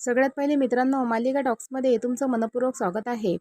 सगळ्यात पहिले मित्रांनो मालिका टॉक्समध्ये तुमचं मनपूर्वक स्वागत आहे.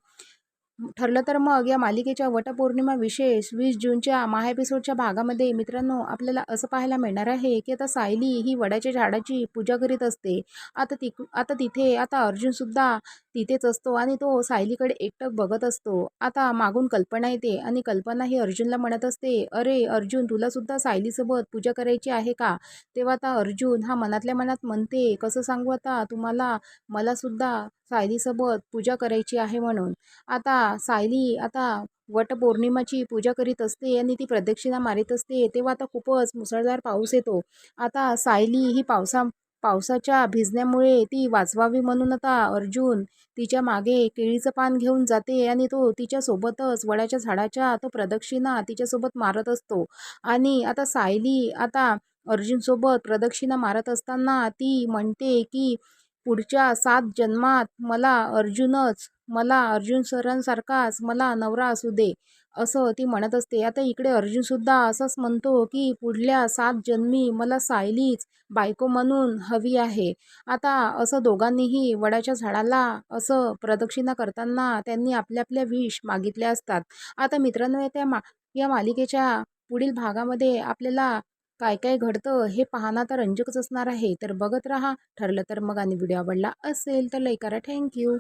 ठरलं तर मग या मालिकेच्या वटपौर्णिमा विशेष वीस जूनच्या महा एपिसोडच्या भागामध्ये मित्रांनो आपल्याला असं पाहायला मिळणार आहे की आता सायली ही वडाच्या झाडाची पूजा करीत असते. आता ती आता तिथे आता अर्जुनसुद्धा तिथेच असतो आणि तो सायलीकडे एकटक बघत असतो. आता मागून कल्पना येते आणि कल्पना ही अर्जुनला म्हणत असते अरे अर्जुन तुलासुद्धा सायलीसोबत पूजा करायची आहे का? तेव्हा आता अर्जुन हा मनातल्या मनात म्हणते कसं सांगू आता? तुम्हाला मलासुद्धा सायलीसोबत पूजा करायची आहे म्हणून. आता सायली आता वटपौर्णिमाची पूजा करीत असते आणि ती प्रदक्षिणा मारीत असते. तेव्हा आता खूपच मुसळधार पाऊस येतो. आता सायली ही पावसा पावसाच्या भिजण्यामुळे ती वाचवावी म्हणून आता अर्जुन तिच्यामागे केळीचं पान घेऊन जाते आणि तो तिच्यासोबतच वडाच्या झाडाच्या तो प्रदक्षिणा तिच्यासोबत मारत असतो. आणि आता सायली आता अर्जुनसोबत प्रदक्षिणा मारत असताना ती म्हणते की पुढच्या सात जन्मात मला अर्जुनच मला अर्जुन सरांसारखाच मला नवरा असू दे असं ती म्हणत असते. आता इकडे अर्जुनसुद्धा असंच म्हणतो की पुढल्या सात जन्मी मला सायलीच बायको म्हणून हवी आहे. आता असं दोघांनीही वडाच्या झाडाला असं प्रदक्षिणा करताना त्यांनी आपल्या आपल्या विष मागितल्या असतात. आता मित्रांनो त्या मा या मालिकेच्या पुढील भागामध्ये आपल्याला काय काय घडतं हे पाहणं तर रंजकच असणार आहे. तर बघत राहा ठरलं तर मग आणि व्हिडिओ आवडला असेल तर लई करा. थँक्यू